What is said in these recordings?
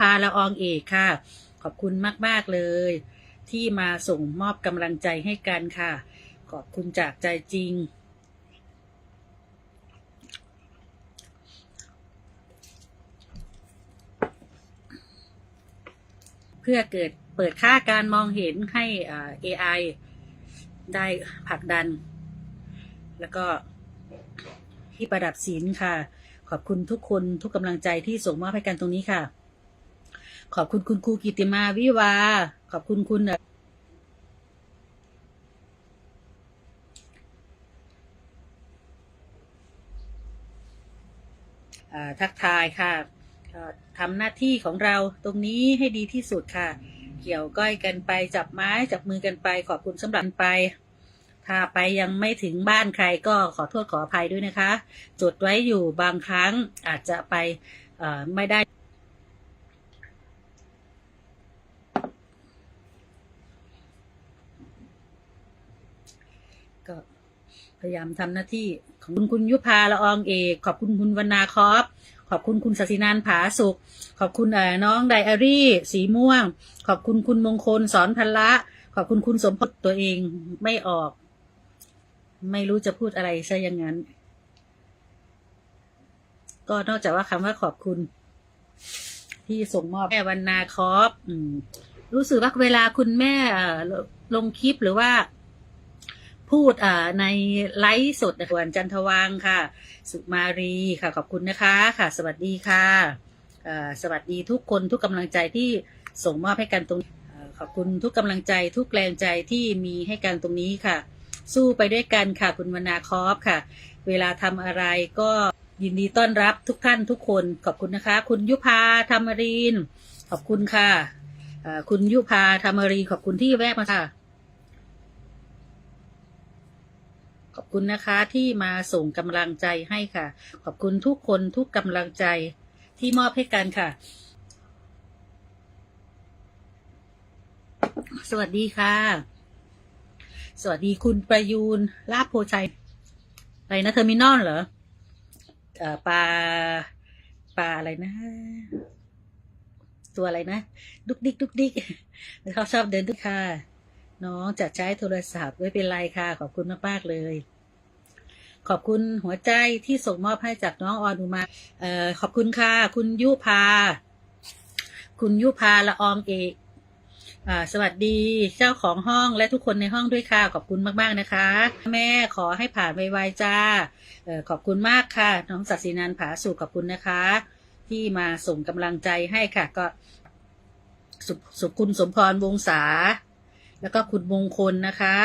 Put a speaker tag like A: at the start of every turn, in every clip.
A: พาละอองเอกค่ะ ขอบคุณมาก ๆ เลย ที่มาส่งมอบกำลังใจให้กันค่ะ ขอบคุณจากใจจริง เพื่อเกิดเปิดค่าการมองเห็นให้อ่า AI ได้ผลักดัน แล้วก็ที่ประดับศิลป์ค่ะ ขอบคุณทุกคนทุกกำลังใจที่ส่งมอบให้กันตรงนี้ค่ะ ขอบคุณคุณครูกิติมาวิวา ขอบคุณคุณทักทายค่ะทำหน้าที่ของเราตรงนี้ให้ดีที่สุดค่ะ เกี่ยวก้อยกันไปจับไม้จับมือกันไป ขอบคุณสำหรับไป ถ้าไปยังไม่ถึงบ้านใครก็ขอโทษขออภัยด้วยนะคะ จดไว้อยู่บางครั้งอาจจะไปไม่ได้ ก็พยายามทำหน้าที่ของคุณคุณยุพาละอองเอกขอบคุณคุณวรรณาคอฟขอบคุณคุณศศินันผาสุข ขอบคุณเอ่อน้องไดอารี่ สีม่วง ขอบคุณคุณมงคลสอนพันละ ขอบคุณคุณสมพศตัวเองไม่ออก ไม่รู้จะพูดอะไรซะอย่างนั้น ก็นอกจากว่าคำว่าขอบคุณ ที่ส่งมอบแม่วันนาคอฟรู้สึกว่าเวลาคุณแม่ลงคลิปหรือว่า พูดอ่าในไลฟ์สดส่วนจันทวังค่ะ สุมารีค่ะขอบคุณนะคะค่ะ สวัสดีค่ะสวัสดีทุกคนทุกกำลังใจที่ส่งมอบให้กันตรงขอบคุณทุกกำลังใจทุกแรงใจที่มีให้กันตรงนี้ค่ะ สู้ไปด้วยกันค่ะ คุณวรรณาคอฟค่ะ เวลาทำอะไรก็ยินดีต้อนรับทุกท่านทุกคน ขอบคุณนะคะ คุณยุพาธรรมรินขอบคุณค่ะคุณยุพาธรรมรีขอบคุณที่แวะมาค่ะ ข อบคุณนะคะที่มาส่งกำลังใจให้ค่ะ ขอบคุณทุกคนทุกกำลังใจที่มอบให้กันค่ะ สวัสดีค่ะ สวัสดีคุณประยูนลาบโพชัยอะไรนะเทอร์มินอลเหรอเอ่อปลาปลาอะไรนะ ตัวอะไรนะ ดุกดิกดุกดิกเขาชอบเดินดุกค่ะ น้องจะใช้โทรศัพท์ไม่เป็นไรค่ะ ขอบคุณมากๆเลย ขอบคุณหัวใจที่ส่งมอบให้จากน้องออนุมาเอ่อขอบคุณค่ะ คุณยุพา คุณยุพาละอองเอกสวัสดีเจ้าของห้องและทุกคนในห้องด้วยค่ะ ขอบคุณมากๆนะคะ แม่ขอให้ผ่านไวๆจ้าออขอบคุณมากค่ะ น้องศักดินันผาสุขขอบคุณนะคะ ที่มาส่งกำลังใจให้ค่ะ ก็สุสุคุณสมพรวงศา แล้วก็คุณมงคลนะคะ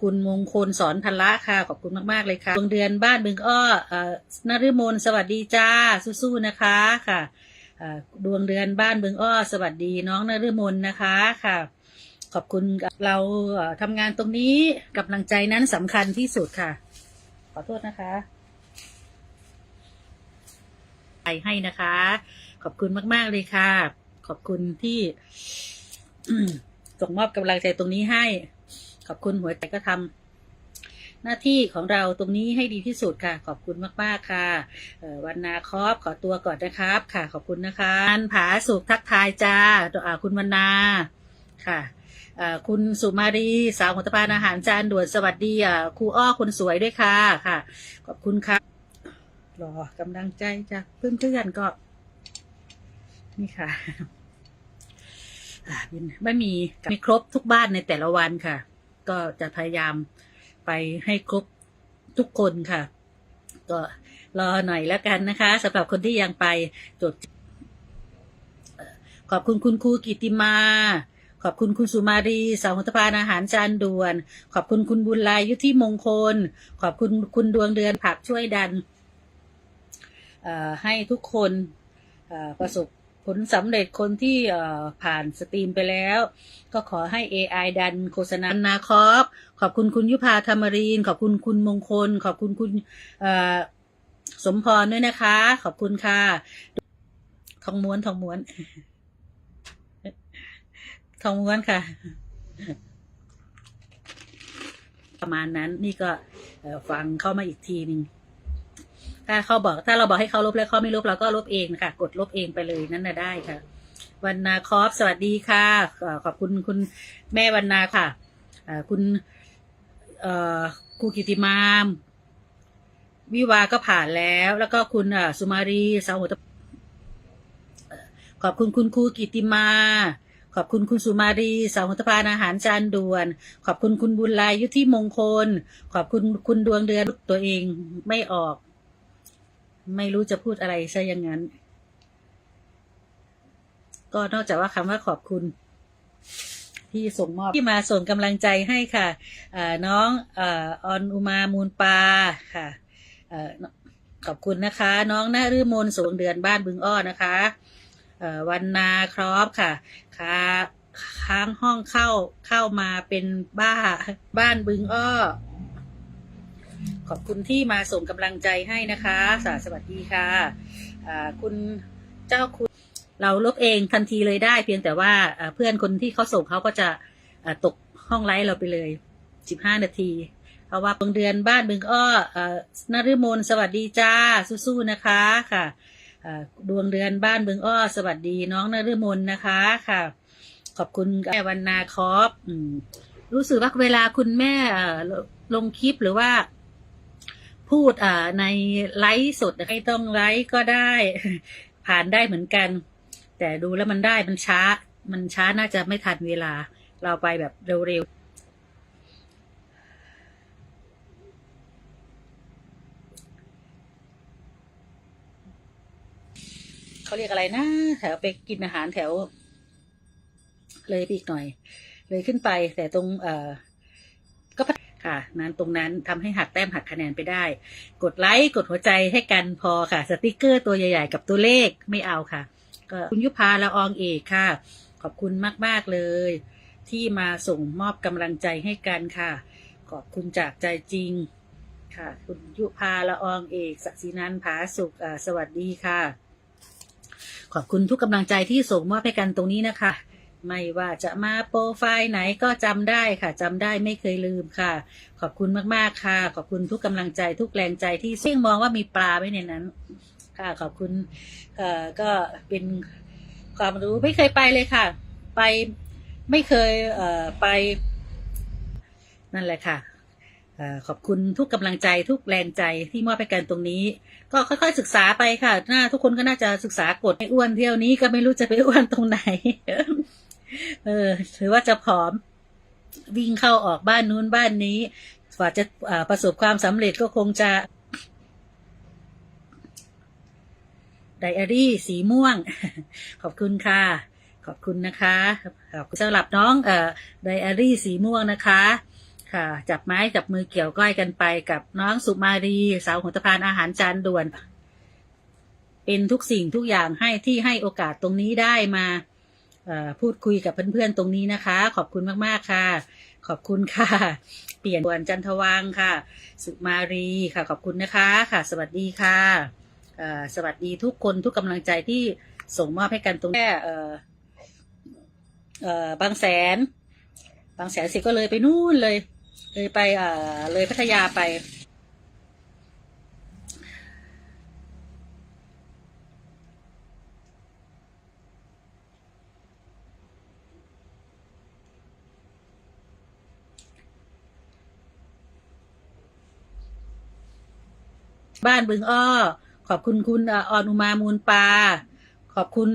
A: คุณมงคลสอนพันละค่ะ ขอบคุณมาก ๆ เลยค่ะดวงเดือนบ้านบึงอ้ออนฤมลสวัสดีจ้าสู้ๆนะคะค่ะดวงเดือนบ้านบึงอ้อ สวัสดีน้องนฤมลนะคะค่ะ ขอบคุณเราทำงานตรงนี้กำลังใจนั้นสำคัญที่สุดค่ะ ขอโทษนะคะไปให้นะคะ ขอบคุณมาก ๆ เลยค่ะ ขอบคุณที่ ส่งมอบกำลังใจตรงนี้ให้ ขอบคุณหัวใจก็ทำหน้าที่ของเราตรงนี้ให้ดีที่สุดค่ะ ขอบคุณมากๆค่ะวันนาครอบขอตัวก่อนนะครับ ค่ะ ขอบคุณนะคะอันผาสุขทักทายจ้าอ่าคุณวันนาค่ะคุณสุมารีสาวหัวตะพานอาหารจานด่วนสวัสดีครูอ้อคนสวยด้วยค่ะค่ะ ขอบคุณค่ะรอกำลังใจจากเพื่อนๆก็ นี่ค่ะ อ่าเป็นไม่มีไม่ครบทุกบ้านในแต่ละวันค่ะ ก็จะพยายามไปให้ครบทุกคนค่ะ ก็รอหน่อยแล้วกันนะคะสำหรับคนที่ยังไปจดขอบคุณคุณครูกิติมาขอบคุณคุณสุมารีสาวหัตพานอาหารจานด่วน ขอบคุณคุณบุญลายยุทธิมงคล ขอบคุณคุณดวงเดือนผักช่วยดันให้ทุกคนประสบ ผลสำเร็จคนที่ผ่านสตรีมไปแล้ว ก็ขอให้ AI ดันโฆษณานาคอฟขอบคุณคุณยุพาธรรมรีน ขอบคุณคุณมงคล ขอบคุณคุณสมพรด้วยนะคะ ขอบคุณค่ะ ทองม้วนทองม้วน ทองม้วนค่ะ ประมาณนั้นนี่ก็ฟังเข้ามาอีกทีหนึ่ง ถ้าเขาบอกถ้าเราบอกให้เขาลบแล้วเขาไม่ลบเราก็ลบเองนะคะกดลบเองไปเลยนั่นน่ะได้ค่ะวันนาคอฟสวัสดีค่ะ ขอบคุณคุณแม่วันนาค่ะคุณครูกิติมามวิวาก็ผ่านแล้ว แล้วก็คุณสุมารีสาวหัวตะขอบคุณคุณครูกิติมา ขอบคุณคุณสุมารีสาวหัวตะพานอาหารจานด่วน ขอบคุณคุณบุญลายยุทธิมงคล ขอบคุณคุณดวงเดือนตัวเองไม่ออก ไม่รู้จะพูดอะไรซะอย่างนั้น ก็นอกจากว่าคำว่าขอบคุณ ที่ส่งมอบที่มาส่งกำลังใจให้ค่ะน้องออนอุมามูลปาค่ะอ่อขอบคุณนะคะ น้องนาฤมลสวงเดือนบ้านบึงอ้อนะคะวันนาครอฟค่ะค้าค้างห้องเข้าเข้ามาเป็นบ้าบ้านบึงอ้อ ขอบคุณที่มาส่งกำลังใจให้นะคะสสวัสดีค่ะอ่าคุณเจ้าคุณเราลบเองทันทีเลยได้ เพียงแต่ว่าเอ่อเพื่อนคนที่เขาส่งเขาก็จะเอ่อตกห้องไลฟ์เราไปเลยสิบห้านาทีเพราะว่าเบิงเดือนบ้านบึงอ้อเอ่อนฤมลสวัสดีจ้าสู้ๆนะคะค่ะเอ่อดวงเดือนบ้านบึงอ้อ สวัสดีน้องนฤมลนะคะค่ะ ขอบคุณแม่วันนาคอฟอืมรู้สึกว่าเวลาคุณแม่เอ่อลงคลิปหรือว่า พูดอ่าในไลฟ์สดไม่ต้องไลฟ์ก็ได้ ผ่านได้เหมือนกัน แต่ดูแล้วมันได้มันช้า มันช้าน่าจะไม่ทันเวลา เราไปแบบเร็วๆเขาเรียกอะไรนะ แถวไปกินอาหารแถว เลยไปอีกหน่อย เลยขึ้นไปแต่ตรงเอ่อ ค่ะ นั้นตรงนั้นทำให้หักแต้มหักคะแนนไปได้ กดไลค์กดหัวใจให้กันพอค่ะ สติกเกอร์ตัวใหญ่ๆ กับตัวเลขไม่เอาค่ะ ก็คุณยุพาละอองเอกค่ะ ขอบคุณมากๆเลย ที่มาส่งมอบกำลังใจให้กันค่ะ ขอบคุณจากใจจริงค่ะ คุณยุพาละอองเอกศักดิ์ศรีนันผาสุขสวัสดีค่ะ ขอบคุณทุกกำลังใจที่ส่งมอบให้กันตรงนี้นะคะ ไม่ว่าจะมาโปรไฟล์ไหนก็จำได้ค่ะจำได้ไม่เคยลืมค่ะ ขอบคุณมากๆค่ะ ขอบคุณทุกกำลังใจทุกแรงใจที่เสี่งมองว่ามีปลาไว้ในนั้น ค่ะขอบคุณเอ่อก็เป็นความรู้ไม่เคยไปเลยค่ะ ไปไม่เคยเอ่อไป นั่นแหละค่ะขอบคุณทุกกำลังใจทุกแรงใจที่มอบให้กันตรงนี้ ก็ค่อยๆศึกษาไปค่ะหน้าทุกคนก็น่าจะศึกษากฎไม่อ้วนเที่ยวนี้ก็ไม่รู้จะไปอ้วนตรงไหน เออ ถือว่าจะผอม วิ่งเข้าออกบ้านนู้นบ้านนี้กว่าจะาประสบความสำเร็จก็คงจะไดอารี่สีม่วง ขอบคุณค่ะ ขอบคุณนะคะขอบคุณสำหรับน้องเอ่อไดอารี่สีม่วงนะคะ ค่ะ จับไม้จับมือเกี่ยวก้อยกันไปกับน้องสุมารีสาวหัวตะพานอาหารจานด่วน เป็นทุกสิ่งทุกอย่างให้ที่ให้โอกาสตรงนี้ได้มา พูดคุยกับเพื่อนๆตรงนี้นะคะ ขอบคุณมากๆค่ะ ขอบคุณค่ะ เปลี่ยนด่วนจันทวังค่ะ สุมารีค่ะ ขอบคุณนะคะค่ะ สวัสดีค่ะสวัสดีทุกคนทุกกำลังใจที่ส่งมอบให้กันตรงแค่บางแสน บางแสนเสร็จก็เลยไปนู่นเลย เลยไปเลยพัทยาไป บ้านบึงอ้อ ขอบคุณคุณออนอุมามูลปา ขอบคุณ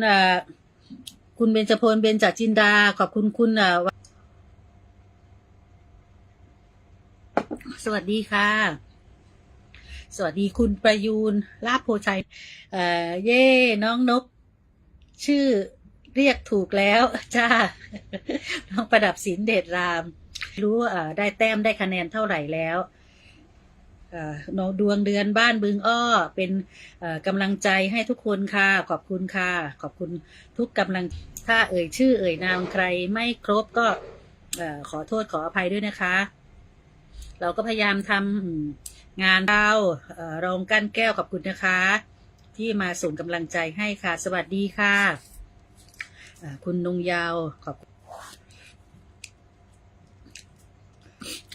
A: คุณเบญจพลเบญจจินดา ขอบคุณคุณสวัสดีค่ะ สวัสดีคุณประยูนลาภโพชัยเย่น้องนก ชื่อเรียกถูกแล้ว จ้า น้องประดับศิลป์เดชราม รู้ได้แต้มได้คะแนนเท่าไหร่แล้ว ดวงเดือนบ้านบึงอ้อ เป็นกำลังใจให้ทุกคนค่ะ ขอบคุณค่ะ ขอบคุณทุกกำลังถ้าเอ่ยชื่อ เอ่ยนามใครไม่ครบก็ขอโทษขออภัยด้วยนะคะ เราก็พยายามทำงานเราเรองกั้นแก้วขอบคุณนะคะ ที่มาส่งกำลังใจให้ค่ะ สวัสดีค่ะ คุณนงยาวขอบคุณ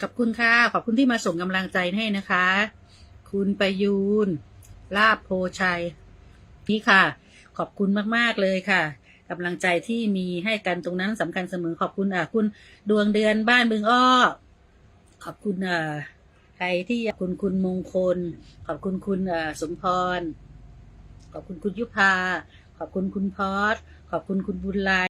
A: ขอบคุณค่ะ ขอบคุณที่มาส่งกำลังใจให้นะคะ คุณประยูน ลาบโพชัย นี่ค่ะ ขอบคุณมาก ๆ เลยค่ะกำลังใจที่มีให้กันตรงนั้นสำคัญเสมอขอบคุณอะคุณดวงเดือนบ้านบึงอ้อ ขอบคุณอะใครที่คุณคุณมงคล ขอบคุณคุณอะสมพร ขอบคุณคุณยุพา ขอบคุณคุณพอสขอบคุณคุณบุญลาย